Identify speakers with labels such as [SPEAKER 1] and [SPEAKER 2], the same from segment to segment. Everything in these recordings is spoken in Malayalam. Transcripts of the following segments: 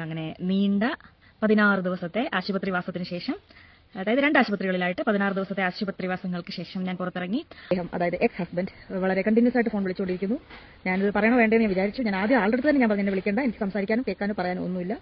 [SPEAKER 1] അങ്ങനെ നീണ്ട പതിനാറ് ദിവസത്തെ ആശുപത്രിവാസത്തിന് ശേഷം അതായത് രണ്ട് ആശുപത്രികളിലായിട്ട് പതിനാറ് ദിവസത്തെ ആശുപത്രിവാസങ്ങൾക്ക് ശേഷം ഞാൻ പുറത്തിറങ്ങി. അദ്ദേഹം അതായത് എക്സ് ഹസ്ബൻഡ് വളരെ കണ്ടിന്യൂസ് ആയിട്ട് ഫോൺ വിളിച്ചുകൊണ്ടിരിക്കുന്നു. ഞാനിത് പറയണോ വേണ്ടതെന്ന് ഞാൻ വിചാരിച്ചു. ഞാൻ ആദ്യം ആളുടെ അടുത്ത് തന്നെ ഞാൻ പറഞ്ഞു വിളിക്കേണ്ട. എനിക്ക് സംസാരിക്കാനും കേൾക്കാനും പറയാനും ഒന്നുമില്ല.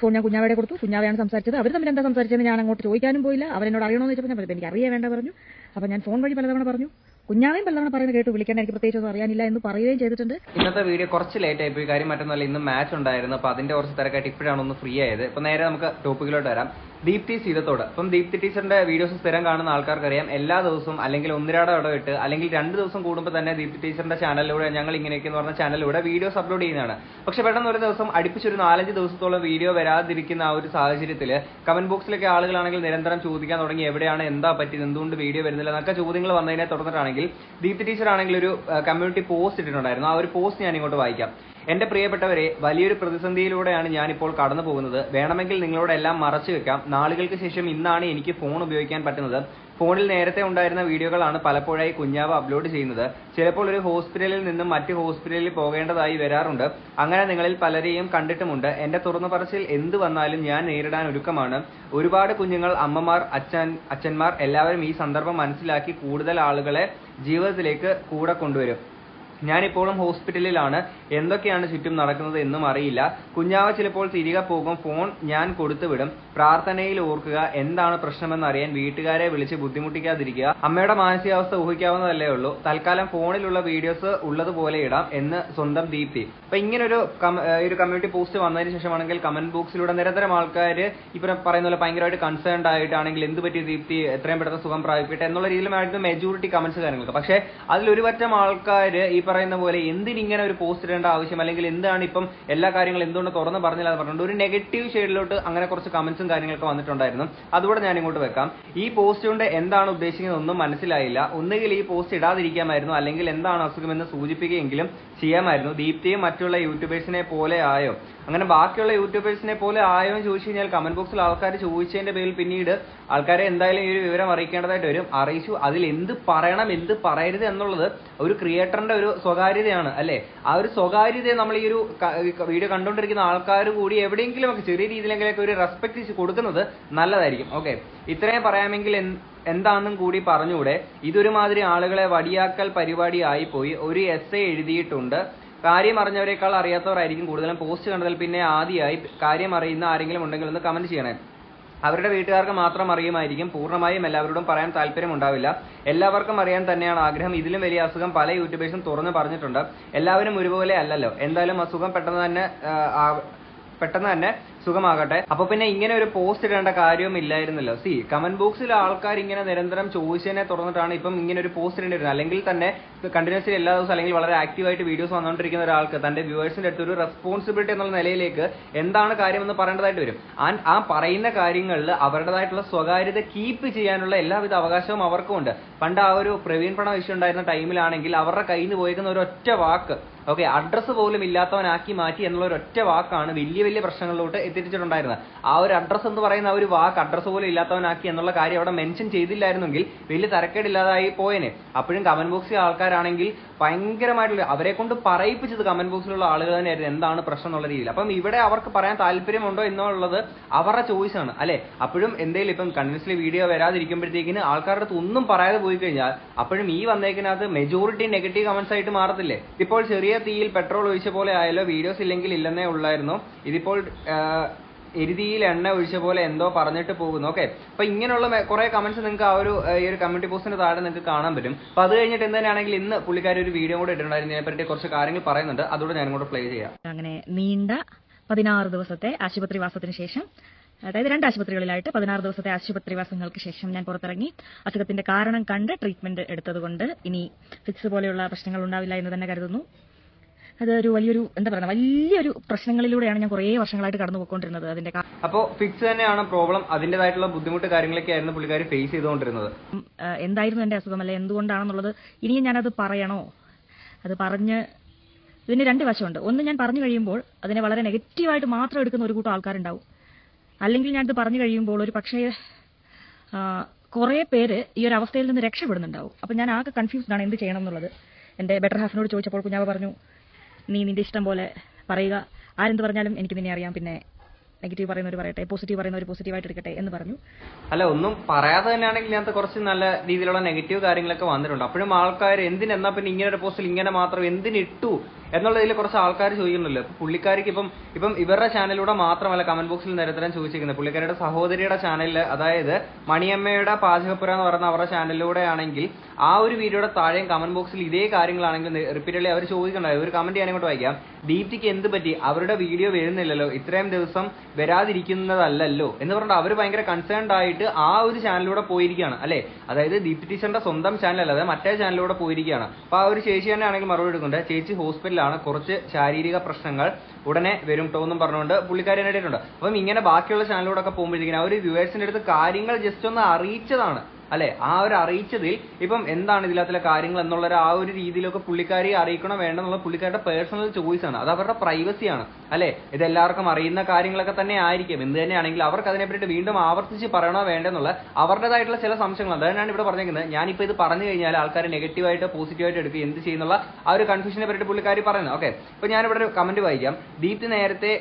[SPEAKER 1] ഫോൺ ഞാൻ കുഞ്ഞാവയുടെ കൊടുത്തു. കുഞ്ഞാവയാണ് സംസാരിച്ചത്. അവർ തമ്മിൽ എന്താ സംസാരിച്ചത് ഞാൻ അങ്ങോട്ട് ചോദിക്കാനും പോയില്ല. അവരെന്നോട് അറിയണമെന്ന് വെച്ചപ്പോൾ ഞാൻ എനിക്ക് അറിയാൻ വേണ്ട പറഞ്ഞു. അപ്പോൾ ഞാൻ ഫോൺ വഴി പലതവണ പറഞ്ഞു. കുഞ്ഞാവയും പലതവണ പറയുന്നത് കേട്ടു വിളിക്കേണ്ട എനിക്ക് പ്രത്യേകിച്ച് ഒന്നും അറിയാനില്ല എന്ന് പറയുകയും ചെയ്തിട്ടുണ്ട്.
[SPEAKER 2] ഇന്നത്തെ വീഡിയോ കുറച്ച് ലേറ്റ് ആയി പോയി. കാര്യം മറ്റൊന്നല്ല ഇന്ന് മാച്ച് ഉണ്ടായിരുന്നു. അപ്പൊ അതിന്റെ കുറച്ച് തിരക്കായിട്ട് ഇപ്പോഴാണ് ഒന്ന് ഫ്രീ ആയത്. ഇപ്പൊ നേരെ നമുക്ക് ടോപ്പിക്കിലോട്ട് വരാം. ദീപ്തി സീതത്തോട്. അപ്പം ദീപ്തി ടീച്ചറിന്റെ വീഡിയോസ് സ്ഥിരം കാണുന്ന ആൾക്കാർക്കറിയാം. എല്ലാ ദിവസവും അല്ലെങ്കിൽ ഒന്നിരാട ഇടവിട്ട് അല്ലെങ്കിൽ രണ്ട് ദിവസം കൂടുമ്പോൾ തന്നെ ദീപ്തി ടീച്ചറിന്റെ ചാനലിലൂടെ ഞങ്ങൾ ഇങ്ങനെയൊക്കെ എന്ന് പറഞ്ഞ ചാനലിലൂടെ വീഡിയോസ് അപ്ലോഡ് ചെയ്യുന്നതാണ്. പക്ഷെ പെട്ടെന്ന് ഒരു ദിവസം അടുപ്പിച്ചൊരു നാലഞ്ച് ദിവസത്തോളം വീഡിയോ വരാതിരിക്കുന്ന ആ ഒരു സാഹചര്യത്തിൽ കമന്റ് ബോക്സിലൊക്കെ ആളുകളാണെങ്കിൽ നിരന്തരം ചോദിക്കാൻ തുടങ്ങി എവിടെയാണ് എന്താ പറ്റിയത് എന്തുകൊണ്ട് വീഡിയോ വരുന്നില്ല എന്നൊക്കെ ചോദ്യങ്ങൾ വന്നതിനെ തുടർന്നിട്ടാണെങ്കിൽ ദീപ്തി ടീച്ചർ ആണെങ്കിൽ ഒരു കമ്മ്യൂണിറ്റി പോസ്റ്റ് ഇട്ടിട്ടുണ്ടായിരുന്നു. ആ ഒരു പോസ്റ്റ് ഞാൻ ഇങ്ങോട്ട് വായിക്കാം. എന്റെ പ്രിയപ്പെട്ടവരെ വലിയൊരു പ്രതിസന്ധിയിലൂടെയാണ് ഞാനിപ്പോൾ കടന്നു പോകുന്നത്. വേണമെങ്കിൽ നിങ്ങളോട് എല്ലാം മറച്ചു വെക്കാം. നാളുകൾക്ക് ശേഷം ഇന്നാണ് എനിക്ക് ഫോൺ ഉപയോഗിക്കാൻ പറ്റുന്നത്. ഫോണിൽ നേരത്തെ ഉണ്ടായിരുന്ന വീഡിയോകളാണ് പലപ്പോഴായി കുഞ്ഞാവ് അപ്ലോഡ് ചെയ്യുന്നത്. ചിലപ്പോൾ ഒരു ഹോസ്പിറ്റലിൽ നിന്നും മറ്റ് ഹോസ്പിറ്റലിൽ പോകേണ്ടതായി വരാറുണ്ട്. അങ്ങനെ നിങ്ങളിൽ പലരെയും കണ്ടിട്ടുമുണ്ട്. എന്റെ തുറന്നു പറച്ചിൽ എന്ത് വന്നാലും ഞാൻ നേരിടാൻ ഒരുക്കമാണ്. ഒരുപാട് കുഞ്ഞുങ്ങൾ അമ്മമാർ അച്ഛൻ അച്ഛന്മാർ എല്ലാവരും ഈ സന്ദർഭം മനസ്സിലാക്കി കൂടുതൽ ആളുകളെ ജീവിതത്തിലേക്ക് കൂടെ കൊണ്ടുവരും. ഞാനിപ്പോഴും ഹോസ്പിറ്റലിലാണ്. എന്തൊക്കെയാണ് ചുറ്റും നടക്കുന്നത് എന്നും അറിയില്ല. കുഞ്ഞാവ ചിലപ്പോൾ തിരികെ പോകും. ഫോൺ ഞാൻ കൊടുത്തുവിടും പ്രാർത്ഥനയിൽ ഓർക്കുക. എന്താണ് പ്രശ്നമെന്ന് അറിയാൻ വീട്ടുകാരെ വിളിച്ച് ബുദ്ധിമുട്ടിക്കാതിരിക്കുക. അമ്മയുടെ മാനസികാവസ്ഥ ഊഹിക്കാവുന്നതല്ലേ ഉള്ളൂ. തൽക്കാലം ഫോണിലുള്ള വീഡിയോസ് ഉള്ളതുപോലെ ഇടാം എന്ന് സ്വന്തം ദീപ്തി. അപ്പൊ ഇങ്ങനൊരു ഒരു കമ്മ്യൂണിറ്റി പോസ്റ്റ് വന്നതിന് ശേഷമാണെങ്കിൽ കമന്റ് ബോക്സിലൂടെ നിരന്തരം ആൾക്കാർ ഇപ്പൊ പറയുന്ന പോലെ ഭയങ്കരമായിട്ട് കൺസേൺഡ് ആയിട്ടാണെങ്കിൽ എന്ത് പറ്റി ദീപ്തി? എത്രയും പെട്ടെന്ന് സുഖം പ്രാപിക്കട്ടെ എന്നുള്ള രീതിയിലുമായിരുന്നു മെജോറിറ്റി കമന്റ്സ് കാര്യങ്ങളൊക്കെ. പക്ഷേ അതിൽ ഒരു പറ്റം ആൾക്കാർ ഈ പറയുന്ന പോലെ എന്തിനിങ്ങനെ ഒരു പോസ്റ്റ് ഇടേണ്ട ആവശ്യം അല്ലെങ്കിൽ എന്താണ് ഇപ്പം എല്ലാ കാര്യങ്ങളും എന്തുകൊണ്ട് തുറന്ന് പറഞ്ഞില്ല എന്ന് പറഞ്ഞുകൊണ്ട് ഒരു നെഗറ്റീവ് ഷെയ്ഡിലോട്ട് അങ്ങനെ കുറച്ച് കമന്റ്സും കാര്യങ്ങളൊക്കെ വന്നിട്ടുണ്ടായിരുന്നു. അതുകൂടെ ഞാൻ ഇങ്ങോട്ട് വെക്കാം. ഈ പോസ്റ്റ് കൊണ്ട് എന്താണ് ഉദ്ദേശിക്കുന്നത് ഒന്നും മനസ്സിലായില്ല. ഒന്നുകിൽ ഈ പോസ്റ്റ് ഇടാതിരിക്കാമായിരുന്നു അല്ലെങ്കിൽ എന്താണ് അസുഖമെന്ന് സൂചിപ്പിക്കുകയെങ്കിലും ചെയ്യാമായിരുന്നു. ദീപ്തിയും മറ്റുള്ള യൂട്യൂബേഴ്സിനെ പോലെ ആയോ? അങ്ങനെ ബാക്കിയുള്ള യൂട്യൂബേഴ്സിനെ പോലെ ആയോ എന്ന് ചോദിച്ചു കഴിഞ്ഞാൽ കമന്റ് ബോക്സിൽ ആൾക്കാർ ചോദിച്ചതിന്റെ പേരിൽ പിന്നീട് ആൾക്കാരെ എന്തായാലും ഈ ഒരു വിവരം അറിയിക്കേണ്ടതായിട്ട് വരും. അറിയിച്ചു. അതിൽ എന്ത് പറയണം എന്ത് പറയരുത് എന്നുള്ളത് ഒരു ക്രിയേറ്ററിന്റെ ഒരു സ്വകാര്യതയാണ് അല്ലെ? ആ ഒരു സ്വകാര്യതയെ നമ്മൾ ഈ ഒരു വീഡിയോ കണ്ടുകൊണ്ടിരിക്കുന്ന ആൾക്കാർ കൂടി എവിടെയെങ്കിലും ഒക്കെ ചെറിയ രീതിയിലെങ്കിലൊക്കെ ഒരു റെസ്പെക്ട് കൊടുക്കുന്നത് നല്ലതായിരിക്കും. ഓക്കെ ഇത്രയും പറയാമെങ്കിൽ എന്ത് എന്താണെന്നും കൂടി പറഞ്ഞുകൂടെ. ഇതൊരുമാതിരി ആളുകളെ വടിയാക്കൽ പരിപാടി ആയിപ്പോയി. ഒരു എസ് എഴുതിയിട്ടുണ്ട്. കാര്യം അറിഞ്ഞവരെക്കാൾ അറിയാത്തവരായിരിക്കും കൂടുതലും. പോസ്റ്റ് കണ്ടതിൽ പിന്നെ ആദ്യമായി കാര്യം അറിയുന്ന ആരെങ്കിലും ഉണ്ടെങ്കിൽ ഒന്ന് കമന്റ് ചെയ്യണേ. അവരുടെ വീട്ടുകാർക്ക് മാത്രം അറിയുമായിരിക്കും. പൂർണമായും എല്ലാവരോടും പറയാൻ താല്പര്യം ഉണ്ടാവില്ല എല്ലാവർക്കും അറിയാൻ തന്നെയാണ് ആഗ്രഹം. ഇതിലും വലിയ അസുഖം പല യൂട്യൂബേഴ്സും തുറന്നു പറഞ്ഞിട്ടുണ്ട്. എല്ലാവരും ഒരുപോലെ അല്ലല്ലോ. എന്തായാലും അസുഖം പെട്ടെന്ന് തന്നെ പെട്ടെന്ന് തന്നെ സുഖമാകട്ടെ. അപ്പൊ പിന്നെ ഇങ്ങനെ ഒരു പോസ്റ്റ് ഇടേണ്ട കാര്യവും ഇല്ലായിരുന്നല്ലോ. സി കമന്റ് ബോക്സിൽ ആൾക്കാർ ഇങ്ങനെ നിരന്തരം ചോദിച്ചതിനെ തുറന്നിട്ടാണ് ഇപ്പം ഇങ്ങനെ ഒരു പോസ്റ്റ് ഇടേണ്ടി വരുന്നത് അല്ലെങ്കിൽ തന്നെ കണ്ടിന്യൂസ്ലി എല്ലാ ദിവസവും അല്ലെങ്കിൽ വളരെ ആക്റ്റീവായിട്ട് വീഡിയോസ് വന്നുകൊണ്ടിരിക്കുന്ന ഒരാൾക്ക് തന്റെ വ്യൂവേഴ്സിന്റെ അടുത്ത് ഒരു റെസ്പോൺസിബിലിറ്റി എന്നുള്ള നിലയിലേക്ക് എന്താണ് കാര്യം എന്ന് പറയേണ്ടതായിട്ട് വരും. ആൻഡ് ആ പറയുന്ന കാര്യങ്ങളിൽ അവരുടേതായിട്ടുള്ള സ്വകാര്യത കീപ്പ് ചെയ്യാനുള്ള എല്ലാവിധ അവകാശവും അവർക്കും ഉണ്ട്. പണ്ട് ആ ഒരു പ്രവീൺ പണ ഇഷ്യൂ ഉണ്ടായിരുന്ന ടൈമിലാണെങ്കിൽ അവരുടെ കയ്യിൽ നിന്ന് പോയിരിക്കുന്ന ഒരു ഒറ്റ വാക്ക് ഓക്കെ അഡ്രസ്സ് പോലും ഇല്ലാത്തവനാക്കി മാറ്റി എന്നുള്ള ഒരു ഒറ്റ വാക്കാണ് വലിയ വലിയ പ്രശ്നങ്ങളിലോട്ട് എത്തിച്ചിട്ടുണ്ടായിരുന്നത്. ആ ഒരു അഡ്രസ്സ് എന്ന് പറയുന്ന ആ ഒരു വാക്ക് അഡ്രസ്സ് പോലും ഇല്ലാത്തവനാക്കി എന്നുള്ള കാര്യം അവിടെ മെൻഷൻ ചെയ്തില്ലായിരുന്നെങ്കിൽ വലിയ തരക്കേടില്ലാതായി പോയനെ. അപ്പോഴും കമന്റ് ബോക്സിൽ ആൾക്കാരാണെങ്കിൽ ഭയങ്കരമായിട്ടുള്ള അവരെ കൊണ്ട് പറയിപ്പിച്ചത് കമന്റ് ബോക്സിലുള്ള ആളുകൾ തന്നെയായിരുന്നു. എന്താണ് പ്രശ്നം എന്നുള്ള രീതിയിൽ. അപ്പം ഇവിടെ അവർക്ക് പറയാൻ താല്പര്യമുണ്ടോ എന്നുള്ളത് അവരുടെ ചോയ്സ് ആണ് അല്ലെ? അപ്പോഴും എന്തെങ്കിലും ഇപ്പം കൺവിൻസ്ലി വീഡിയോ വരാതിരിക്കുമ്പോഴത്തേക്കിന് ആൾക്കാരുടെ അടുത്ത് ഒന്നും പറയാതെ പോയി കഴിഞ്ഞാൽ അപ്പോഴും ഈ വന്നേക്കിനകത്ത് മെജോറിറ്റി നെഗറ്റീവ് കമന്റ്സ് ആയിട്ട് മാറത്തില്ലേ? ഇപ്പോൾ ചെറിയ തീയിൽ പെട്രോൾ ഒഴിച്ച പോലെ ആയാലോ വീഡിയോസ് ഇല്ലെങ്കിൽ ഇല്ലെന്നേ ഉള്ളായിരുന്നു. ഇതിപ്പോൾ എരുതിയിൽ എണ്ണ ഒഴിച്ച പോലെ എന്തോ പറഞ്ഞിട്ട് പോകുന്നു. ഓക്കെ അപ്പൊ ഇങ്ങനെയുള്ള കുറെ കമന്റ്സ് നിങ്ങൾക്ക് ആ ഒരു ഈ ഒരു കമ്മ്യൂണിറ്റി പോസ്റ്റിന്റെ താഴെ നിങ്ങൾക്ക് കാണാൻ പറ്റും. അപ്പൊ അത് കഴിഞ്ഞിട്ട് എന്താണെങ്കിൽ ഇന്ന് പുള്ളിക്കാരി ഒരു വീഡിയോ കൂടെ ഇട്ടിട്ടുണ്ടായിരുന്നു. ഇതിനെപ്പറ്റി കുറച്ച് കാര്യങ്ങൾ പറയുന്നുണ്ട്. അതുകൂടെ ഞാൻ ഇങ്ങോട്ട് പ്ലേ ചെയ്യാം.
[SPEAKER 1] അങ്ങനെ നീണ്ട പതിനാറ് ദിവസത്തെ ആശുപത്രിവാസത്തിന് ശേഷം അതായത് രണ്ട് ആശുപത്രികളിലായിട്ട് പതിനാറ് ദിവസത്തെ ആശുപത്രിവാസങ്ങൾക്ക് ശേഷം ഞാൻ പുറത്തിറങ്ങി അസുഖത്തിന്റെ കാരണം കണ്ട് ട്രീറ്റ്മെന്റ് എടുത്തതുകൊണ്ട് ഇനി ഫിക്സ് പോലെയുള്ള പ്രശ്നങ്ങൾ ഉണ്ടാവില്ല എന്ന് തന്നെ കരുതുന്നു. അതൊരു വലിയൊരു എന്താ പറയുക വലിയൊരു പ്രശ്നങ്ങളിലൂടെയാണ് ഞാൻ കുറേ വർഷങ്ങളായിട്ട് കടന്നു പോയിക്കൊണ്ടിരുന്നത് അതിന്റെ അപ്പോ
[SPEAKER 2] അപ്പോൾ ഫിക്സ് തന്നെയാണ് പ്രോബ്ലം അതിന്റേതായിട്ടുള്ള ബുദ്ധിമുട്ട് കാര്യങ്ങളൊക്കെ ആയിരുന്നു പുള്ളിക്കാർ ഫേസ് ചെയ്തുകൊണ്ടിരുന്നത്.
[SPEAKER 1] എന്തായിരുന്നു എന്റെ അസുഖം? അല്ലെ എന്തുകൊണ്ടാണെന്നുള്ളത് ഇനിയും ഞാനത് പറയണോ? അത് പറഞ്ഞ് ഇതിന് രണ്ട് വശമുണ്ട്. ഒന്ന് ഞാൻ പറഞ്ഞു കഴിയുമ്പോൾ അതിനെ വളരെ നെഗറ്റീവായിട്ട് മാത്രം എടുക്കുന്ന ഒരു കൂട്ടം ആൾക്കാരുണ്ടാവും. അല്ലെങ്കിൽ ഞാനത് പറഞ്ഞു കഴിയുമ്പോൾ ഒരു പക്ഷേ കുറേ പേര് ഈ ഒരു അവസ്ഥയിൽ നിന്ന് രക്ഷപ്പെടുന്നുണ്ടാവും. അപ്പം ഞാൻ ആകെ കൺഫ്യൂസ്ഡ് ആണ് എന്ത് ചെയ്യണം എന്നുള്ളത്. എന്റെ ബെറ്റർ ഹാഫിനോട് ചോദിച്ചപ്പോൾ കുഞ്ഞാവ് പറഞ്ഞു നീ നിന്റെ ഇഷ്ടം പോലെ പറയുക. ആരെന്ത് പറഞ്ഞാലും എനിക്ക് നിന്നെ അറിയാം. പിന്നെ നെഗറ്റീവ് പറയുന്നവർ പറയട്ടെ പോസിറ്റീവ് പറയുന്നവർ പോസിറ്റീവായിട്ട് എടുക്കട്ടെ എന്ന് പറഞ്ഞു.
[SPEAKER 2] അല്ല ഒന്നും പറയാതെ തന്നെയാണെങ്കിൽ ഇതിനകത്ത് കുറച്ച് നല്ല രീതിയിലുള്ള നെഗറ്റീവ് കാര്യങ്ങളൊക്കെ വന്നിട്ടുണ്ട്. അപ്പോഴും ആൾക്കാർ എന്തിനാ പിന്നെ ഇങ്ങനെ ഒരു പോസ്റ്റിൽ ഇങ്ങനെ മാത്രം എന്തിനിട്ടു? എന്നുള്ളതിൽ കുറച്ച് ആൾക്കാർ ചോദിക്കുന്നുണ്ടല്ലോ അപ്പൊ പുള്ളിക്കാരിക്ക് ഇപ്പം ഇപ്പം ഇവരുടെ ചാനലിലൂടെ മാത്രമല്ല കമന്റ് ബോക്സിൽ നിരന്തരം ചോദിച്ചിരിക്കുന്നത്. പുള്ളിക്കാരിയുടെ സഹോദരിയുടെ ചാനലിൽ അതായത് മണിയമ്മയുടെ പാചകപ്പുര എന്ന് പറയുന്ന അവരുടെ ചാനലിലൂടെ ആണെങ്കിൽ ആ ഒരു വീഡിയോയുടെ താഴെയും കമന്റ് ബോക്സിൽ ഇതേ കാര്യങ്ങളാണെങ്കിൽ റിപ്പീറ്റഡ്ലി അവർ ചോദിക്കണ്ടായി ഒരു കമന്റ് ഞാൻ ഇങ്ങോട്ട് വായിക്കാം. ദീപ്തിക്ക് എന്ത് പറ്റി? അവരുടെ വീഡിയോ വരുന്നില്ലല്ലോ. ഇത്രയും ദിവസം വരാതിരിക്കുന്നതല്ലല്ലോ. എന്ന് പറഞ്ഞിട്ട് അവർ ഭയങ്കര കൺസേൺഡ് ആയിട്ട് ആ ഒരു ചാനലിലൂടെ പോയിരിക്കുകയാണ്. അല്ലെ? അതായത് ദീപ്തി ടീച്ചറിന്റെ സ്വന്തം ചാനൽ അല്ലാതെ മറ്റേ ചാനലിലൂടെ പോയിരിക്കുകയാണ്. അപ്പൊ ആ ഒരു ചേച്ചി തന്നെ ആണെങ്കിൽ മറുപടി എടുക്കുന്നുണ്ട് ചേച്ചി ഹോസ്പിറ്റലാണ് കുറച്ച് ശാരീരിക പ്രശ്നങ്ങൾ ഉടനെ വരും കേട്ടോ എന്നും പറഞ്ഞുകൊണ്ട് പുള്ളിക്കാരി നേടിയിട്ടുണ്ട് അപ്പം ഇങ്ങനെ ബാക്കിയുള്ള ചാനലിലൂടെ ഒക്കെ പോകുമ്പോഴത്തേക്കും ആ ഒരു വ്യൂവേഴ്സിന്റെ അടുത്ത് കാര്യങ്ങൾ ജസ്റ്റ് ഒന്ന് അറിയിച്ചതാണ്. അല്ലെ? ആ ഒരു അറിയിച്ചതിൽ ഇപ്പം എന്താണ് ഇതിനകത്തിലെ കാര്യങ്ങൾ എന്നുള്ള ആ ഒരു രീതിയിലൊക്കെ പുള്ളിക്കാരി അറിയിക്കണോ വേണ്ടെന്നുള്ള പുള്ളിക്കാരുടെ പേഴ്സണൽ ചോയ്സ് ആണ്. അത് അവരുടെ പ്രൈവസിയാണ് അല്ലെ? ഇത് എല്ലാവർക്കും അറിയുന്ന കാര്യങ്ങളൊക്കെ തന്നെ ആയിരിക്കും. എന്ത് തന്നെയാണെങ്കിൽ അവർക്ക് അതിനെപ്പറ്റി വീണ്ടും ആവർത്തിച്ച് പറയണോ വേണ്ടെന്നുള്ള അവരുടേതായിട്ടുള്ള ചില സംശയങ്ങൾ. അതാണ് ഇവിടെ പറഞ്ഞിരിക്കുന്നത് ഞാനിപ്പോൾ ഇത് പറഞ്ഞു കഴിഞ്ഞാൽ ആൾക്കാർ നെഗറ്റീവായിട്ട് പോസിറ്റീവായിട്ട് എടുക്കുക എന്ത് ചെയ്യുന്നുള്ള ആ ഒരു കൺഫ്യൂഷനെ പറ്റി പുള്ളിക്കാരി പറയുന്നത്. ഓക്കെ ഇപ്പൊ ഞാനിവിടെ ഒരു കമന്റ് വായിക്കാം. ദീപ്തി നേരത്തെ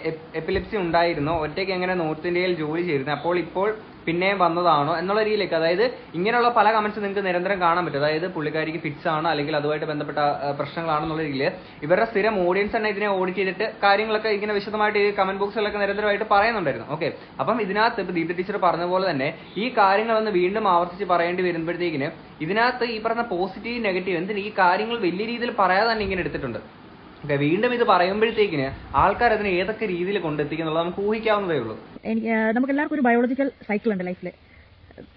[SPEAKER 2] എപ്പിലിപ്സി ഉണ്ടായിരുന്നു. ഒറ്റയ്ക്ക് എങ്ങനെ നോർത്ത് ഇന്ത്യയിൽ ജോലി ചെയ്തിരുന്നു? അപ്പോൾ ഇപ്പോൾ പിന്നെയും വന്നതാണോ എന്നുള്ള രീതിയിലേക്ക്. അതായത് ഇങ്ങനെയുള്ള പല കമന്റ്സ് നിങ്ങൾക്ക് നിരന്തരം കാണാൻ പറ്റും. അതായത് പുള്ളിക്കാരിക്ക് ഫിറ്റ്സ് ആണ് അല്ലെങ്കിൽ അതുമായിട്ട് ബന്ധപ്പെട്ട പ്രശ്നങ്ങളാണെന്നുള്ള രീതിയിൽ ഇവരുടെ സ്ഥിരം ഓഡിയൻസ് തന്നെ ഇതിനെ ഓഡിറ്റ് ചെയ്തിട്ട് കാര്യങ്ങളൊക്കെ ഇങ്ങനെ വിശദമായിട്ട് ഈ കമന്റ് ബോക്സിലൊക്കെ നിരന്തരമായിട്ട് പറയുന്നുണ്ടായിരുന്നു. ഓക്കെ അപ്പം ഇതിനകത്ത് ഇപ്പൊ ദീപ്തി ടീച്ചർ പറഞ്ഞ പോലെ തന്നെ ഈ കാര്യങ്ങളൊന്ന് വീണ്ടും ആവർത്തിച്ച് പറയേണ്ടി വരുമ്പോഴത്തേക്കിന് ഇതിനകത്ത് ഈ പറഞ്ഞ പോസിറ്റീവ് നെഗറ്റീവ് എന്തിന് ഈ കാര്യങ്ങൾ വലിയ രീതിയിൽ പറയാതെ തന്നെ ഇങ്ങനെ എടുത്തിട്ടുണ്ട്. ഓക്കെ വീണ്ടും ഇത് പറയുമ്പോഴത്തേക്കിന് ആൾക്കാർ അതിനെ ഏതൊക്കെ രീതിയിൽ കൊണ്ടെത്തിക്കുന്നുള്ളത് നമുക്ക് ഊഹിക്കാവുന്നതേ ഉള്ളൂ.
[SPEAKER 1] നമുക്ക് എല്ലാവർക്കും ഒരു ബയോളജിക്കൽ സൈക്കിൾ ഉണ്ട് ലൈഫിൽ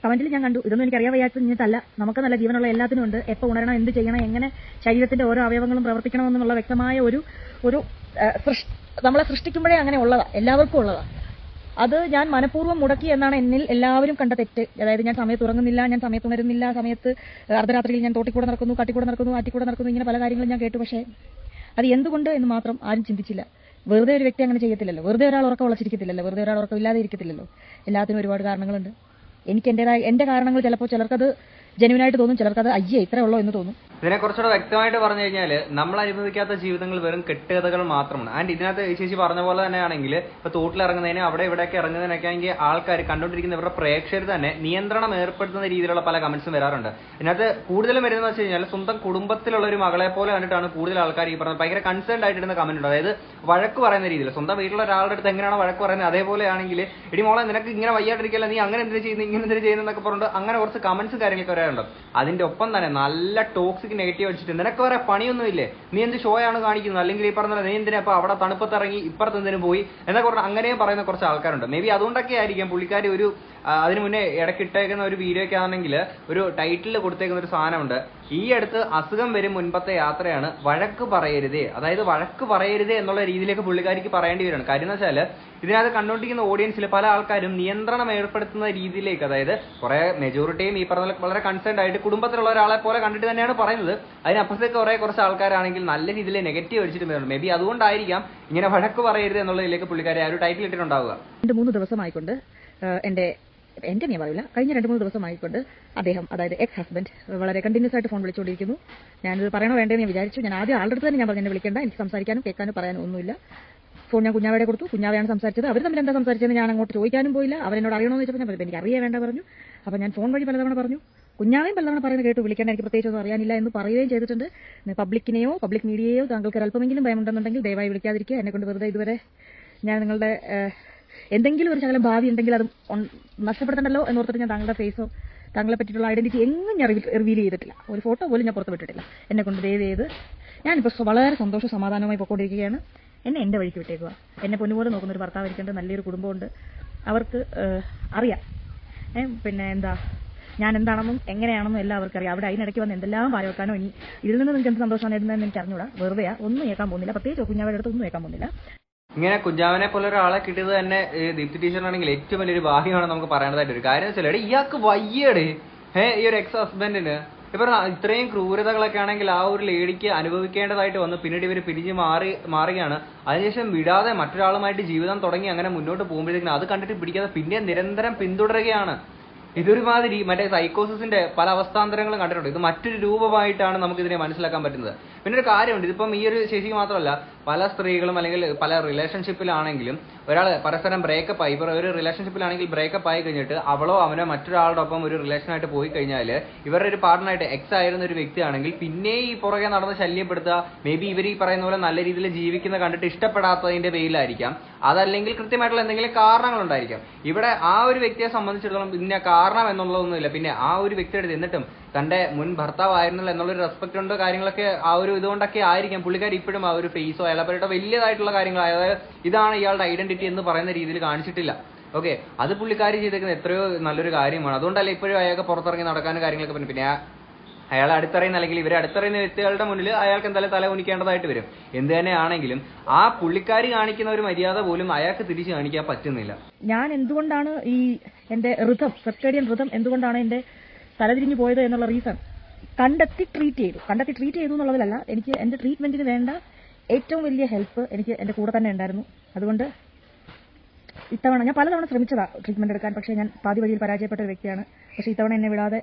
[SPEAKER 1] കമന്റിൽ ഞാൻ കണ്ടു. ഇതൊന്നും എനിക്ക് അറിയാൻ ഇങ്ങനത്തല്ല. നമുക്ക് നല്ല ജീവനുള്ള എല്ലാത്തിനും ഉണ്ട്. എപ്പോൾ ഉണരണം എന്ത് ചെയ്യണം എങ്ങനെ ശരീരത്തിന്റെ ഓരോ അവയവങ്ങളും പ്രവർത്തിക്കണം എന്നുള്ള വ്യക്തമായ ഒരു ഒരു നമ്മളെ സൃഷ്ടിക്കുമ്പോഴേ അങ്ങനെ ഉള്ളതാ. എല്ലാവർക്കും ഉള്ളതാ. അത് ഞാൻ മനഃപൂർവം മുടക്കി എന്നാണ് എന്നിൽ എല്ലാവരും കണ്ട തെറ്റ്. അതായത് ഞാൻ സമയത്ത് ഉറങ്ങുന്നില്ല ഞാൻ സമയത്ത് ഉണരുന്നില്ല സമയത്ത് അർദ്ധരാത്രിയിൽ ഞാൻ തോട്ടിക്കൂടെ നടക്കുന്നു കട്ടിക്കൂടെ നടക്കുന്നു ആറ്റിക്കൂടെ നടക്കുന്നു ഇങ്ങനെ പല കാര്യങ്ങളും ഞാൻ കേട്ടു. പക്ഷേ അത് എന്തുകൊണ്ട് എന്ന് മാത്രം ആരും ചിന്തിച്ചില്ല. വെറുതെ ഒരു വ്യക്തി അങ്ങനെ ചെയ്യത്തില്ലല്ലോ. വെറുതെ ഒരാൾ ഉറക്കം ഉളച്ചിരിക്കത്തില്ലല്ലോ. വെറുതെ ഒരാൾ ഉറക്കം ഇല്ലാതെ ഇരിക്കത്തില്ലല്ലോ. എല്ലാത്തിനും ഒരുപാട് കാരണങ്ങളുണ്ട്. എനിക്ക് എന്റേതായ എന്റെ കാരണങ്ങൾ ചിലപ്പോൾ ചിലർക്കത് ജെനുവിനായിട്ട് തോന്നും ചിലർക്കത് അയ്യേ ഇത്രേ ഉള്ളോ എന്ന് തോന്നും.
[SPEAKER 2] ഇതിനെ കുറച്ചുകൂടെ വ്യക്തമായിട്ട് പറഞ്ഞു കഴിഞ്ഞാൽ നമ്മൾ അനുഭവിക്കാത്ത ജീവിതങ്ങൾ വെറും കെട്ടുകഥകൾ മാത്രമാണ്. ആൻഡ് ഇതിനകത്ത് ചേച്ചി പറഞ്ഞ പോലെ തന്നെയാണെങ്കിൽ ഇപ്പൊ തോട്ടിൽ ഇറങ്ങുന്നതിന് അവിടെ ഇവിടെയൊക്കെ ഇറങ്ങുന്നതിനൊക്കെ ആണെങ്കിൽ ആൾക്കാർ കണ്ടുകൊണ്ടിരിക്കുന്ന ഇവരുടെ പ്രേക്ഷകർ തന്നെ നിയന്ത്രണം ഏർപ്പെടുത്തുന്ന രീതിയിലുള്ള പല കമന്റ്സും വരാറുണ്ട്. ഇതിനകത്ത് കൂടുതലും വരുന്നത് വെച്ച് കഴിഞ്ഞാൽ സ്വന്തം കുടുംബത്തിലുള്ള ഒരു മകളെ പോലെ കണ്ടിട്ടാണ് കൂടുതൽ ആൾക്കാർ ഈ പറഞ്ഞത്. ഭയങ്കര കൺസേൺഡ് ആയിട്ട് ഇടുന്ന കമന്റ് ഉണ്ട്. അതായത് വഴക്ക് പറയുന്ന രീതിയിൽ സ്വന്തം വീട്ടിലുള്ള ഒരാളുടെ അടുത്ത് എങ്ങനെയാണ് വഴക്ക് പറയുന്നത് അതേപോലെ ആണെങ്കിൽ എടി മോളെ നിനക്ക് ഇങ്ങനെ വയ്യാണ്ടിരിക്കല്ല നീ അങ്ങനെ എന്തിനു ചെയ്യുന്നു ഇങ്ങനെ എന്തിനു എന്നൊക്കെ പറഞ്ഞിട്ട് അങ്ങനെ കുറച്ച് കമന്റ്സ് കാര്യങ്ങളൊക്കെ വരാറുണ്ട്. അതിന്റെ ഒപ്പം തന്നെ നല്ല ടോക്സിക് നെഗറ്റീവ് അടിച്ചിട്ട് നിനക്ക് വേറെ പണിയൊന്നുമില്ലേ? നീ എന്ത് ഷോ ആണ് കാണിക്കുന്നത്? അല്ലെങ്കിൽ ഈ പറഞ്ഞ നീ എന്തിനാ ഇപ്പൊ അവിടെ തണുപ്പത്തിറങ്ങി ഇപ്പുറത്ത് എന്തിനു പോയി? എന്നൊക്കെ പറഞ്ഞാൽ അങ്ങനെയും പറയുന്ന കുറച്ച് ആൾക്കാരുണ്ട്. മേ ബി അതുകൊണ്ടൊക്കെ ആയിരിക്കും പുള്ളിക്കാരി ഒരു അതിന് മുന്നേ ഇടയ്ക്കിട്ടേക്കുന്ന ഒരു വീഡിയോ ഒക്കെ ആണെങ്കിൽ ഒരു ടൈറ്റിൽ കൊടുത്തേക്കുന്ന ഒരു സാധനമുണ്ട്. ഈ അടുത്ത് അസുഖം വരും മുൻപത്തെ യാത്രയാണ് വഴക്ക് പറയരുതേ. അതായത് വഴക്ക് പറയരുതേ എന്നുള്ള രീതിയിലേക്ക് പുള്ളിക്കാരിക്ക് പറയേണ്ടി വരികയാണ്. കാര്യം എന്ന് വെച്ചാൽ ഇതിനകത്ത് കണ്ടുകൊണ്ടിരിക്കുന്ന ഓഡിയൻസിൽ പല ആൾക്കാരും നിയന്ത്രണം ഏർപ്പെടുത്തുന്ന രീതിയിലേക്ക് അതായത് കുറെ മെജോറിറ്റിയും ഈ പറഞ്ഞ വളരെ കൺസേൺ ആയിട്ട് കുടുംബത്തിലുള്ള ഒരാളെ പോലെ കണ്ടിട്ട് തന്നെയാണ് പറയുന്നത്. അതിനപ്പുറത്തേക്ക് കുറെ കുറച്ച് ആൾക്കാരാണെങ്കിൽ നല്ല രീതിയിൽ നെഗറ്റീവ് അടിച്ചിട്ട് വരുന്നുണ്ട്. മേ ബി അതുകൊണ്ടായിരിക്കാം ഇങ്ങനെ വഴക്ക് പറയരുത് എന്നുള്ളതിലേക്ക് പുള്ളിക്കാരെ ആ ഒരു ടൈറ്റിൽ ഇട്ടിട്ടുണ്ടാവുക.
[SPEAKER 1] രണ്ട് മൂന്ന് ദിവസമായിക്കൊണ്ട് എന്റെ എന്റെ പറയില്ല കഴിഞ്ഞ രണ്ട് മൂന്ന് ദിവസമായിക്കൊണ്ട് അദ്ദേഹം അതായത് എക്സ് ഹസ്ബൻഡ് വളരെ കണ്ടിന്യൂസ് ആയിട്ട് ഫോൺ വിളിച്ചുകൊണ്ടിരിക്കുന്നു. ഞാനിത് പറയണോ വേണ്ടതെന്ന് ഞാൻ വിചാരിച്ചു. ഞാൻ ആദ്യം ആളുടെ അടുത്ത് തന്നെ ഞാൻ പറഞ്ഞു എന്നെ വിളിക്കേണ്ട. എനിക്ക് സംസാരിക്കാനും കേൾക്കാനും പറയാനും ഒന്നുമില്ല. ഫോൺ ഞാൻ കുഞ്ഞാവയുടെ കൊടുത്തു. കുഞ്ഞാവയാണ് സംസാരിച്ചത്. അവർ തമ്മിൽ എന്താ സംസാരിച്ചത് ഞാൻ അങ്ങോട്ട് ചോദിക്കാനും പോയില്ല. അവരെന്നോട് അറിയണമെന്ന് വെച്ചപ്പോൾ ഞാൻ എനിക്ക് അറിയാൻ വേണ്ട പറഞ്ഞു. അപ്പോൾ ഞാൻ ഫോൺ വഴി പലതവണ പറഞ്ഞു. കുഞ്ഞാവേയും പലതവണ പറയുന്നത് കേട്ട്. വിളിക്കേണ്ട എനിക്ക് പ്രത്യേകിച്ച് ഒന്നും അറിയാനില്ല എന്ന് പറയുകയും ചെയ്തിട്ടുണ്ട്. പബ്ലിക്കിനെയോ പബ്ലിക് മീഡിയയോ താങ്കൾക്ക് അല്പമെങ്കിലും ഭയമുണ്ടെന്നുണ്ടെങ്കിൽ ദയവായി വിളിക്കാതിരിക്കുക. എന്നെ കൊണ്ട് വെറുതെ ഇതുവരെ ഞാൻ നിങ്ങളുടെ എന്തെങ്കിലും ഒരു ശകലം ഭാവി ഉണ്ടെങ്കിൽ അത് നഷ്ടപ്പെടുത്തണ്ടല്ലോ എന്നോർത്തിട്ട് ഞാൻ താങ്കളുടെ ഫേസോ താങ്കളെ പറ്റിയിട്ടുള്ള ഐഡന്റിറ്റി എങ്ങും ഞാൻ റിവീൽ ചെയ്തിട്ടില്ല. ഒരു ഫോട്ടോ പോലും ഞാൻ പുറത്ത് വിട്ടിട്ടില്ല. എന്നെ കൊണ്ട് ദയവ് ചെയ്ത് ഞാനിപ്പോൾ വളരെ സന്തോഷ സമാധാനമായി പോയിക്കൊണ്ടിരിക്കുകയാണ്. എന്നെ എന്റെ വഴിക്ക് വിട്ടേക്കുക എന്നെ പൊന്നുപോലെ നോക്കുന്ന ഒരു ഭർത്താവ് ഇരിക്കേണ്ട നല്ലൊരു കുടുംബമുണ്ട്. അവർക്ക് അറിയാം. പിന്നെ എന്താ? ഞാൻ എന്താണെന്നും എങ്ങനെയാണെന്നും എല്ലാം അവർക്കറിയാം അവിടെ അതിനിടയ്ക്ക് വന്ന് എന്തെല്ലാം പായ ഇനി ഇതിൽ നിന്ന് നിങ്ങൾക്ക് എന്ത് സന്തോഷമാണ് നേടുന്നതെന്ന് എനിക്ക് അറിഞ്ഞൂടാ വെറുതെയാ. ഒന്നും കേൾക്കാൻ പോകുന്നില്ല. പ്രത്യേകിച്ച് കുഞ്ഞാവയുടെ അടുത്ത് ഒന്നും കേൾക്കാൻ പോകുന്നില്ല.
[SPEAKER 2] ഇങ്ങനെ കുഞ്ചാവനെ പോലെ ഒരാളെ കിട്ടിയത് തന്നെ ദീപ്തി ടീച്ചറിനാണെങ്കിൽ ഏറ്റവും വലിയൊരു ഭാഗ്യമാണ് നമുക്ക് പറയേണ്ടതായിട്ട് ഒരു കാര്യം വെച്ചാൽ എടേ ഇയാൾക്ക് വയ്യടേ. ഏ ഈ ഒരു എക്സ് ഹസ്ബൻഡിന് ഇപ്പൊ ഇത്രയും ക്രൂരതകളൊക്കെ ആണെങ്കിൽ ആ ഒരു ലേഡിക്ക് അനുഭവിക്കേണ്ടതായിട്ട് വന്നു പിന്നീട് ഇവർ പിരിഞ്ഞ് മാറി മാറുകയാണ്. അതിനുശേഷം വിടാതെ മറ്റൊരാളുമായിട്ട് ജീവിതം തുടങ്ങി അങ്ങനെ മുന്നോട്ട് പോകുമ്പോഴത്തേക്കും അത് കണ്ടിട്ട് പിടിക്കാതെ പിന്നെ നിരന്തരം പിന്തുടരുകയാണ്. ഇതൊരു മാതിരി മറ്റേ സൈക്കോസിന്റെ പല അവസ്ഥാന്തരങ്ങളും കണ്ടിട്ടുണ്ട്. ഇത് മറ്റൊരു രൂപമായിട്ടാണ് നമുക്ക് ഇതിനെ മനസ്സിലാക്കാൻ പറ്റുന്നത്. പിന്നെ ഒരു കാര്യമുണ്ട്. ഇതിപ്പം ഈ ഒരു ശേഷിക്ക് മാത്രമല്ല പല സ്ത്രീകളും അല്ലെങ്കിൽ പല റിലേഷൻഷിപ്പിലാണെങ്കിലും ഒരാൾ പരസ്പരം ബ്രേക്കപ്പ് ആയി ഇപ്പോൾ ഒരു റിലേഷൻഷിപ്പിലാണെങ്കിൽ ബ്രേക്കപ്പ് ആയി കഴിഞ്ഞിട്ട് അവളോ അവനോ മറ്റൊരാളുടെ ഒപ്പം ഒരു റിലേഷനായിട്ട് പോയി കഴിഞ്ഞാൽ ഇവരുടെ ഒരു പാർട്ണറായിട്ട് എക്സ് ആയിരുന്ന ഒരു വ്യക്തിയാണെങ്കിൽ പിന്നെ ഈ പുറകെ നടന്ന് ശല്യപ്പെടുത്തുക മേ ബി ഇവർ ഈ പറയുന്ന പോലെ നല്ല രീതിയിൽ ജീവിക്കുന്ന കണ്ടിട്ട് ഇഷ്ടപ്പെടാത്തതിന്റെ പേരിലായിരിക്കാം. അതല്ലെങ്കിൽ കൃത്യമായിട്ടുള്ള എന്തെങ്കിലും കാരണങ്ങൾ ഉണ്ടായിരിക്കാം ഇവിടെ ആ ഒരു വ്യക്തിയെ സംബന്ധിച്ചിടത്തോളം പിന്നെ കാരണം എന്നുള്ളതൊന്നുമില്ല. പിന്നെ ആ ഒരു വ്യക്തിയുടെ എന്നിട്ടും തന്റെ മുൻ ഭർത്താവായിരുന്നല്ലോ എന്നുള്ളൊരു റെസ്പെക്ട് ഉണ്ടോ കാര്യങ്ങളൊക്കെ ആ ഒരു ഇതുകൊണ്ടൊക്കെ ആയിരിക്കാം. പുള്ളിക്കാർ ഇപ്പോഴും ആ ഒരു ഫേസോ അയാളെ വലിയതായിട്ടുള്ള കാര്യങ്ങൾ അതായത് ഇതാണ് ഇയാളുടെ ഐഡന്റിറ്റി എന്ന് പറയുന്ന രീതിയിൽ കാണിച്ചിട്ടില്ല. ഓക്കെ അത് പുള്ളിക്കാരി ചെയ്തേക്കുന്ന എത്രയോ നല്ലൊരു കാര്യമാണ്. അതുകൊണ്ടല്ലേ ഇപ്പോഴും അയാൾക്ക് പുറത്തിറങ്ങി നടക്കാനും കാര്യങ്ങളൊക്കെ പിന്നെ അയാളെ അടുത്തറിയുന്ന അല്ലെങ്കിൽ ഇവരെ അടുത്തറിയുന്ന വ്യക്തികളുടെ മുന്നിൽ അയാൾക്ക് എന്തായാലും തല കുനിക്കേണ്ടതായിട്ട് വരും. എന്ത് തന്നെ ആണെങ്കിലും ആ പുള്ളിക്കാരി കാണിക്കുന്ന ഒരു മര്യാദ പോലും അയാൾക്ക് തിരിച്ചു കാണിക്കാൻ പറ്റുന്നില്ല.
[SPEAKER 1] ഞാൻ എന്തുകൊണ്ടാണ് ഈ എന്റെ ഋതം സെപ്റ്റേഡിയൻ ഋതം എന്തുകൊണ്ടാണ് എന്റെ തലതിരിഞ്ഞു പോയത് എന്നുള്ള റീസൺ കണ്ടെത്തി ട്രീറ്റ് ചെയ്തു. കണ്ടെത്തി ട്രീറ്റ് ചെയ്തു എന്നുള്ളതല്ല എനിക്ക് എന്റെ ട്രീറ്റ്മെന്റിന് വേണ്ട ഏറ്റവും വലിയ ഹെൽപ്പ് എനിക്ക് എന്റെ കൂടെ തന്നെ ഉണ്ടായിരുന്നു. അതുകൊണ്ട് ഇത്തവണ ഞാൻ പലതവണ ശ്രമിച്ചതാണ് ട്രീറ്റ്മെന്റ് എടുക്കാൻ പക്ഷേ ഞാൻ പാതി വഴിയിൽ പരാജയപ്പെട്ട ഒരു വ്യക്തിയാണ്. പക്ഷേ ഇത്തവണ എന്നെ വിടാതെ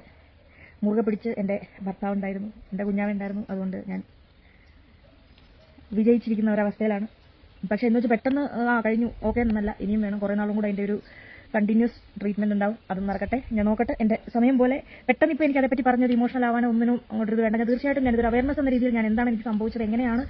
[SPEAKER 1] മുറുകെ പിടിച്ച് എന്റെ ഭർത്താവ് ഉണ്ടായിരുന്നു എന്റെ കുഞ്ഞാവുണ്ടായിരുന്നു. അതുകൊണ്ട് ഞാൻ വിജയിച്ചിരിക്കുന്ന ഒരവസ്ഥയിലാണ്. പക്ഷെ എന്ന് വെച്ചാൽ പെട്ടെന്ന് ആ കഴിഞ്ഞു. ഓക്കെ എന്നല്ല. ഇനിയും വേണം. കുറേ നാളും കൂടെ അതിന്റെ ഒരു കണ്ടിന്യൂസ് ട്രീറ്റ്മെന്റ് ഉണ്ടാവും. അത് നടക്കട്ടെ ഞാൻ നോക്കട്ടെ. എന്റെ സമയം പോലെ പെട്ടെന്ന് ഇപ്പോൾ എനിക്ക് അതേപ്പറ്റി പറഞ്ഞൊരു ഇമോഷണൽ ആവാനോ ഒന്നിനും അങ്ങോട്ട് ഇത് വേണ്ട. ഞാൻ തീർച്ചയായിട്ടും ഞാനിതൊരു അവയർനെസ് എന്ന രീതിയിൽ ഞാൻ എന്താണ് എനിക്ക് സംഭവിച്ചത് എങ്ങനെയാണ്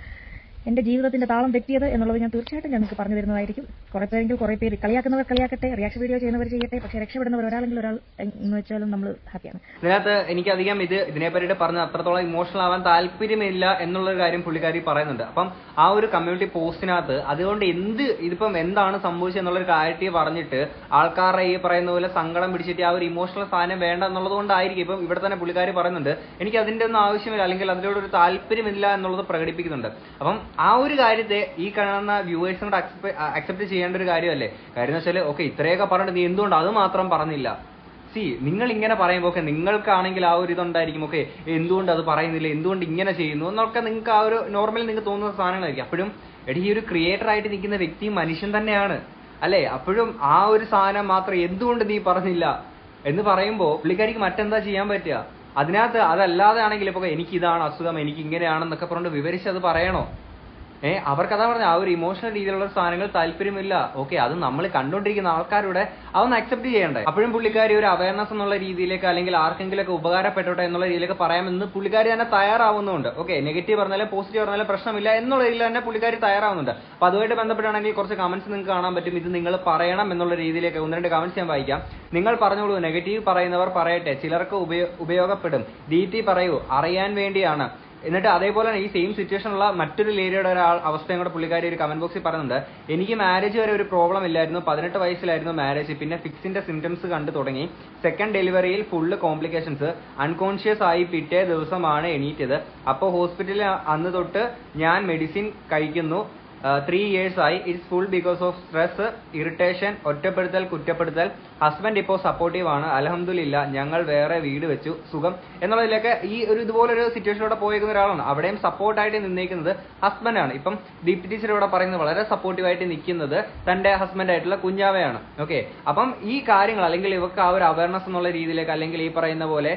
[SPEAKER 1] എന്റെ ജീവിതത്തിന്റെ താളം തെറ്റിയത് എന്നുള്ളത് ഞാൻ തീർച്ചയായിട്ടും ഞാൻ നിങ്ങൾക്ക് പറഞ്ഞു തരുന്നതായിരിക്കും. കുറെ പേരെങ്കിൽ കുറെ പേര് കളിയാക്കുന്നവർ കളിയാക്കട്ടെ റിയാക്ഷൻ വീഡിയോ ചെയ്യുന്നവർ ചെയ്യട്ടെ പക്ഷെ രക്ഷപ്പെടുന്നവർ ഒരാളെങ്കിലും ഒരാൾ എന്ന് വെച്ചാലും നമ്മൾ ഹാപ്പിയാണ്
[SPEAKER 2] ഇതിനകത്ത് എനിക്കധികം ഇത് ഇതിനെ പറഞ്ഞ് അത്രത്തോളം ഇമോഷണൽ ആവാൻ താല്പര്യമില്ല എന്നുള്ളൊരു കാര്യം പുള്ളിക്കാരി പറയുന്നുണ്ട്. അപ്പം ആ ഒരു കമ്മ്യൂണിറ്റി പോസ്റ്റിനകത്ത് അതുകൊണ്ട് എന്ത് ഇതിപ്പം എന്താണ് സംഭവിച്ചത് എന്നുള്ളൊരു കാര്യത്തെ പറഞ്ഞിട്ട് ആൾക്കാരുടെ ഈ പറയുന്ന പോലെ സങ്കടം പിടിച്ചിട്ട് ആ ഒരു ഇമോഷണൽ സാധനം വേണ്ട എന്നുള്ളത് കൊണ്ടായിരിക്കും. ഇപ്പം ഇവിടെ തന്നെ പുള്ളിക്കാരി പറയുന്നുണ്ട് എനിക്ക് അതിന്റെ ഒന്നും ആവശ്യമില്ല അല്ലെങ്കിൽ അതിനോട് ഒരു താല്പര്യമില്ല എന്നുള്ളത് പ്രകടിപ്പിക്കുന്നുണ്ട്. അപ്പം ആ ഒരു കാര്യത്തെ ഈ കാണുന്ന വ്യൂവേഴ്സും കൂടെ അക്സെപ്റ്റ് ചെയ്യേണ്ട ഒരു കാര്യമല്ലേ? കാര്യം എന്ന് വെച്ചാൽ ഓക്കെ ഇത്രയൊക്കെ പറഞ്ഞിട്ട് നീ എന്തുകൊണ്ട് അത് മാത്രം പറഞ്ഞില്ല? സി നിങ്ങൾ ഇങ്ങനെ പറയുമ്പോൾ ഓക്കെ നിങ്ങൾക്കാണെങ്കിൽ ആ ഒരു ഇതുണ്ടായിരിക്കും. ഓക്കെ എന്തുകൊണ്ട് അത് പറയുന്നില്ല? എന്തുകൊണ്ട് ഇങ്ങനെ ചെയ്യുന്നു? എന്നൊക്കെ നിങ്ങൾക്ക് ആ ഒരു നോർമലി നിങ്ങൾക്ക് തോന്നുന്ന സാധനങ്ങളായിരിക്കും. അപ്പോഴും എടി ഈ ഒരു ക്രിയേറ്റർ ആയിട്ട് നിൽക്കുന്ന വ്യക്തി മനുഷ്യൻ തന്നെയാണ്. അല്ലെ? അപ്പോഴും ആ ഒരു സാധനം മാത്രം എന്തുകൊണ്ട് നീ പറഞ്ഞില്ല? എന്ന് പറയുമ്പോൾ പുള്ളിക്കാരിക്ക് മറ്റെന്താ ചെയ്യാൻ പറ്റുക? അതിനകത്ത് അതല്ലാതെ ആണെങ്കിൽ ഇപ്പൊ എനിക്ക് ഇതാണ് അസുഖം എനിക്ക് ഇങ്ങനെയാണെന്നൊക്കെ പറഞ്ഞിട്ട് വിവരിച്ച് അത് പറയണോ? ഏ അവർക്ക് അതാ പറഞ്ഞ ആ ഒരു ഇമോഷണൽ രീതിയിലുള്ള സാധനങ്ങൾ താല്പര്യമില്ല. ഓക്കെ അത് നമ്മൾ കണ്ടുകൊണ്ടിരിക്കുന്ന ആൾക്കാരുടെ അതൊന്ന് അക്സെപ്റ്റ് ചെയ്യണ്ടേ? അപ്പോഴും പുള്ളിക്കാരി ഒരു അവയർനെസ് എന്നുള്ള രീതിയിലേക്ക് അല്ലെങ്കിൽ ആർക്കെങ്കിലൊക്കെ ഉപകാരപ്പെട്ടോട്ടെ എന്നുള്ള രീതിയിലേക്ക് പറയാമെന്ന് പുള്ളിക്കാരി തന്നെ തയ്യാറാവുന്നുണ്ട്. ഓക്കെ നെഗറ്റീവ് പറഞ്ഞാലും പോസിറ്റീവ് പറഞ്ഞാലും പ്രശ്നമില്ല എന്നുള്ള രീതിയിൽ തന്നെ പുള്ളിക്കാരി തയ്യാറാവുന്നുണ്ട്. അപ്പൊ അതുമായിട്ട് ബന്ധപ്പെട്ടാണെങ്കിൽ കുറച്ച് കമന്റ്സ് നിങ്ങൾക്ക് കാണാൻ പറ്റും. ഇത് നിങ്ങൾ പറയണം എന്നുള്ള രീതിയിലേക്ക് ഒന്ന് രണ്ട് കമന്റ്സ് ഞാൻ വായിക്കാം. നിങ്ങൾ പറഞ്ഞോളൂ നെഗറ്റീവ് പറയുന്നവർ പറയട്ടെ. ചിലർക്ക് ഉപയോ- ഉപയോഗപ്പെടും. ദീപ്തി പറയൂ അറിയാൻ വേണ്ടിയാണ്. എന്നിട്ട് അതേപോലെ തന്നെ ഈ സെയിം സിറ്റുവേഷനുള്ള മറ്റൊരു ലേഡിയുടെ ഒരാൾ അവസ്ഥയും കൂടെ പുള്ളിക്കാരി ഒരു കമന്റ് ബോക്സിൽ പറയുന്നുണ്ട്. എനിക്ക് മാരേജ് വരെ ഒരു പ്രോബ്ലം ഇല്ലായിരുന്നു. പതിനെട്ട് വയസ്സിലായിരുന്നു മാരേജ് പിന്നെ ഫിക്സിന്റെ സിംറ്റംസ് കണ്ടു തുടങ്ങി. സെക്കൻഡ് ഡെലിവറിയിൽ ഫുള്ള് കോംപ്ലിക്കേഷൻസ് അൺകോൺഷ്യസ് ആയി പിറ്റേ ദിവസമാണ് എണീറ്റത്. അപ്പോൾ ഹോസ്പിറ്റലിൽ അന്ന് തൊട്ട് ഞാൻ മെഡിസിൻ കഴിക്കുന്നു. ത്രീ ഇയേഴ്സ് ആയി. It's full because of stress irritation ഒറ്റപ്പെടുത്തൽ കുറ്റപ്പെടുത്തൽ. ഹസ്ബൻഡ് ഇപ്പോൾ സപ്പോർട്ടീവ് ആണ്. അലഹമില്ല ഞങ്ങൾ വേറെ വീട് വെച്ചു. സുഖം. എന്നുള്ളതിലൊക്കെ ഈ ഒരു ഇതുപോലൊരു സിറ്റുവേഷനിലൂടെ പോയേക്കുന്ന ഒരാളാണ്. അവിടെയും സപ്പോർട്ടായിട്ട് നിന്നേക്കുന്നത് ഹസ്ബൻഡാണ് ഇപ്പം ദീപ്തി ടീച്ചർ ഇവിടെ പറയുന്നത് വളരെ സപ്പോർട്ടീവായിട്ട് നിൽക്കുന്നത് തന്റെ ഹസ്ബൻഡ് ആയിട്ടുള്ള കുഞ്ഞാവയാണ്. ഓക്കെ അപ്പം ഈ കാര്യങ്ങൾ അല്ലെങ്കിൽ ഇവർക്ക് ആ ഒരു അവയർനെസ് എന്നുള്ള രീതിയിലേക്ക് അല്ലെങ്കിൽ ഈ പറയുന്ന പോലെ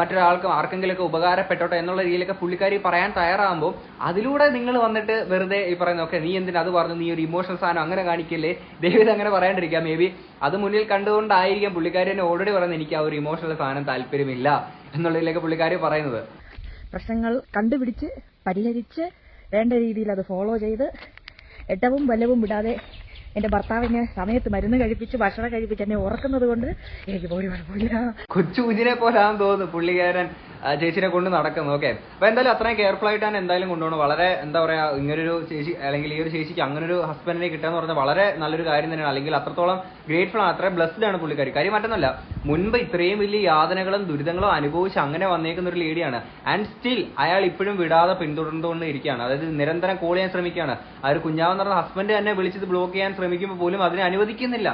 [SPEAKER 2] മറ്റൊരാൾക്ക് ആർക്കെങ്കിലൊക്കെ ഉപകാരപ്പെട്ടോട്ടെ എന്നുള്ള രീതിയിലൊക്കെ പുള്ളിക്കാരി പറയാൻ തയ്യാറാകുമ്പോൾ അതിലൂടെ നിങ്ങൾ വന്നിട്ട് വെറുതെ ഈ പറയുന്ന ഓക്കെ നീ എന്തിനാ? അത് പറഞ്ഞു നീ ഒരു ഇമോഷണൽ സാധനം അങ്ങനെ കാണിക്കല്ലേ? ദൈവം അങ്ങനെ പറയാണ്ടിരിക്കാം മേ ബി അത് മുന്നിൽ കണ്ടുകൊണ്ടായിരിക്കാം പുള്ളിക്കാരി തന്നെ ഓൾറെഡി പറയുന്നത് എനിക്ക് ആ ഒരു ഇമോഷണൽ സാധനം താല്പര്യമില്ല എന്നുള്ളതിലേക്ക് പുള്ളിക്കാരി പറയുന്നത്.
[SPEAKER 1] പ്രശ്നങ്ങൾ കണ്ടുപിടിച്ച് പരിഹരിച്ച് വേണ്ട രീതിയിൽ അത് ഫോളോ ചെയ്ത് എട്ടവും വല്ലവും വിടാതെ എന്റെ ഭർത്താവിനെ സമയത്ത് മരുന്ന് കഴിപ്പിച്ച് ഭക്ഷണം കഴിപ്പിച്ച് എന്നെ ഉറക്കുന്നത് കൊണ്ട് എനിക്ക് പോലും കുഴപ്പമില്ല
[SPEAKER 2] കൊച്ചു കുഞ്ഞിനെ പോലാന്ന് തോന്നുന്നു പുള്ളിക്കാരൻ. ചേച്ചിനെ കൊണ്ട് നടക്കുന്നത് ഓക്കെ അപ്പൊ എന്തായാലും അത്രയും കെയർഫുൾ ആയിട്ടാണ് എന്തായാലും കൊണ്ടുപോകണം വളരെ എന്താ പറയാ ഇങ്ങനൊരു ചേച്ചി അല്ലെങ്കിൽ ഈ ഒരു ചേച്ചിക്ക് അങ്ങനെ ഒരു ഹസ്ബൻഡിനെ കിട്ടാന്ന് പറഞ്ഞാൽ വളരെ നല്ലൊരു കാര്യം തന്നെയാണ്. അല്ലെങ്കിൽ അത്രത്തോളം ഗ്രേറ്റ്ഫുൾ ആണ്. അത്രയും ബ്ലസ്ഡ് ആണ് പുള്ളിക്കാരി. കാര്യം മറ്റൊന്നല്ല മുൻപ് ഇത്രയും വലിയ യാതനകളും ദുരിതങ്ങളും അനുഭവിച്ച് അങ്ങനെ വന്നേക്കുന്ന ഒരു ലേഡിയാണ് ആൻഡ് സ്റ്റിൽ അയാൾ ഇപ്പോഴും വിടാതെ പിന്തുടർന്നുകൊണ്ട് ഇരിക്കുകയാണ്. അതായത് നിരന്തരം കോൾ ചെയ്യാൻ ശ്രമിക്കുകയാണ്. ആ ഒരു കുഞ്ഞാവെന്ന് പറഞ്ഞ ഹസ്ബൻഡ് തന്നെ വിളിച്ചത് ബ്ലോക്ക് ചെയ്യാൻ ശ്രമിക്കുമ്പോൾ പോലും അതിനെ അനുവദിക്കുന്നില്ല.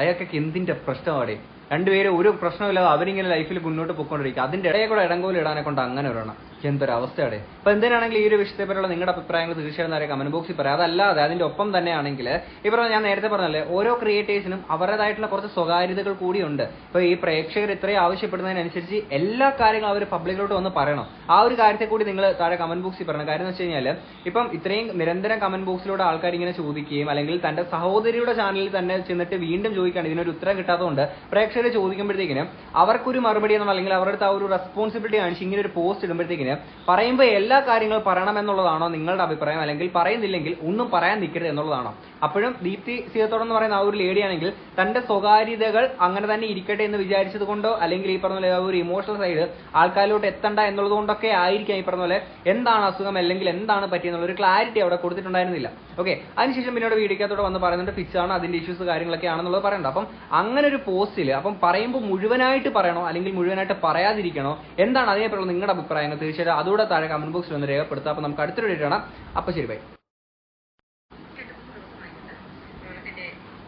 [SPEAKER 2] അയാൾക്കൊക്കെ എന്തിന്റെ പ്രശ്നമാണ് രണ്ടുപേരും ഒരു പ്രശ്നമില്ലാതെ അവരിങ്ങനെ ലൈഫിൽ മുന്നോട്ട് പോയിക്കൊണ്ടിരിക്കുക. അതിന്റെ ഇടയിൽ കൂടെ ഇടങ്കോലിടാനെ കൊണ്ട് അങ്ങനെ വരണം എന്തൊരു അപ്പൊ എന്തിനാണെങ്കിൽ ഈ ഒരു വിഷയത്തെ പറ്റിയുള്ള നിങ്ങളുടെ അഭിപ്രായങ്ങൾ തീർച്ചയായും നേരെ കമന്റ് ബോക്സിൽ പറയാം. അതല്ലാതെ അതിന്റെ ഒപ്പം തന്നെയാണെങ്കിൽ ഇപ്പോൾ ഞാൻ നേരത്തെ പറഞ്ഞല്ലേ ഓരോ ക്രിയേറ്റേഴ്സിനും അവരുടേതായിട്ടുള്ള കുറച്ച് സ്വകാര്യതകൾ കൂടിയുണ്ട്. ഇപ്പൊ ഈ പ്രേക്ഷകർ ഇത്രയും ആവശ്യപ്പെടുന്നതിനനുസരിച്ച് എല്ലാ കാര്യങ്ങളും അവർ പബ്ലിക്കിലോട്ട് വന്ന് പറയണം. ആ ഒരു കാര്യത്തെ കൂടി നിങ്ങൾ താഴെ കമന്റ് ബോക്സിൽ പറയണം. കാര്യം എന്ന് വെച്ച് കഴിഞ്ഞാൽ ഇപ്പം ഇത്രയും നിരന്തരം കമന്റ് ബോക്സിലൂടെ ആൾക്കാർ ഇങ്ങനെ ചോദിക്കുകയും അല്ലെങ്കിൽ തന്റെ സഹോദരിയുടെ ചാനലിൽ തന്നെ ചെന്നിട്ട് വീണ്ടും ചോദിക്കുകയാണ്. ഇതിനൊരു ഉത്തരം കിട്ടാത്തതുകൊണ്ട് പ്രേക്ഷകർ ചോദിക്കുമ്പോഴത്തേക്കിനും അവർക്കൊരു മറുപടി എന്നുള്ള അല്ലെങ്കിൽ അവരുടെ ആ ഒരു റെസ്പോൺസിബിലിറ്റി കാണിച്ച് ഇങ്ങനെ ഒരു പോസ്റ്റ് ഇടുമ്പോഴത്തേക്കിന് പറയുമ്പോൾ എല്ലാ കാര്യങ്ങളും പറയണം എന്നുള്ളതാണോ നിങ്ങളുടെ അഭിപ്രായം? അല്ലെങ്കിൽ പറയുന്നില്ലെങ്കിൽ ഒന്നും പറയാൻ നിൽക്കരുത് എന്നുള്ളതാണോ? അപ്പോഴും ദീപ്തി സീതത്തോടെന്ന് പറയുന്ന ആ ഒരു ലേഡിയാണെങ്കിൽ തന്റെ സ്വകാര്യതകൾ അങ്ങനെ തന്നെ ഇരിക്കട്ടെ എന്ന് വിചാരിച്ചത് കൊണ്ടോ അല്ലെങ്കിൽ ഈ പറഞ്ഞ പോലെ ആ ഒരു ഇമോഷണൽ സൈഡ് ആൾക്കാരിലോട്ട് എത്തണ്ട എന്നുള്ളത് കൊണ്ടൊക്കെ ആയിരിക്കാം ഈ പറഞ്ഞ പോലെ എന്താണ് അസുഖം അല്ലെങ്കിൽ എന്താണ് പറ്റിയെന്നുള്ള ഒരു ക്ലാരിറ്റി അവിടെ കൊടുത്തിട്ടുണ്ടായിരുന്നില്ല. ഓക്കെ അതിനുശേഷം പിന്നീട് വീഡിയോക്കകത്തോടെ വന്ന് പറയുന്നുണ്ട് പിച്ചാണ് അതിന്റെ ഇഷ്യൂസ് കാര്യങ്ങളൊക്കെ ആണെന്നുള്ളത് പറയണ്ട അപ്പം അങ്ങനെ ഒരു പോസ്റ്റിൽ അപ്പം പറയുമ്പോൾ മുഴുവനായിട്ട് പറയണോ അല്ലെങ്കിൽ മുഴുവനായിട്ട് പറയാതിരിക്കണോ? എന്താണ് അതിനെപ്പറ്റുള്ള നിങ്ങളുടെ അഭിപ്രായങ്ങൾ? തീർച്ചയായിട്ടും അതുകൂടെ താഴെ കമന്റ് ബോക്സിൽ ഒന്ന് രേഖപ്പെടുത്തുക അപ്പോൾ നമുക്ക് അടുത്തൊരു വീഡിയോ കാണാം. അപ്പോൾ ശരി ബൈ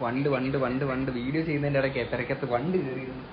[SPEAKER 2] വണ്ട് വണ്ട് വണ്ട് വണ്ട്. വീഡിയോ ചെയ്യുന്നതിന്റെ ഇടയ്ക്ക് തിരക്കത്ത് വണ്ട് കയറിയിരുന്നു.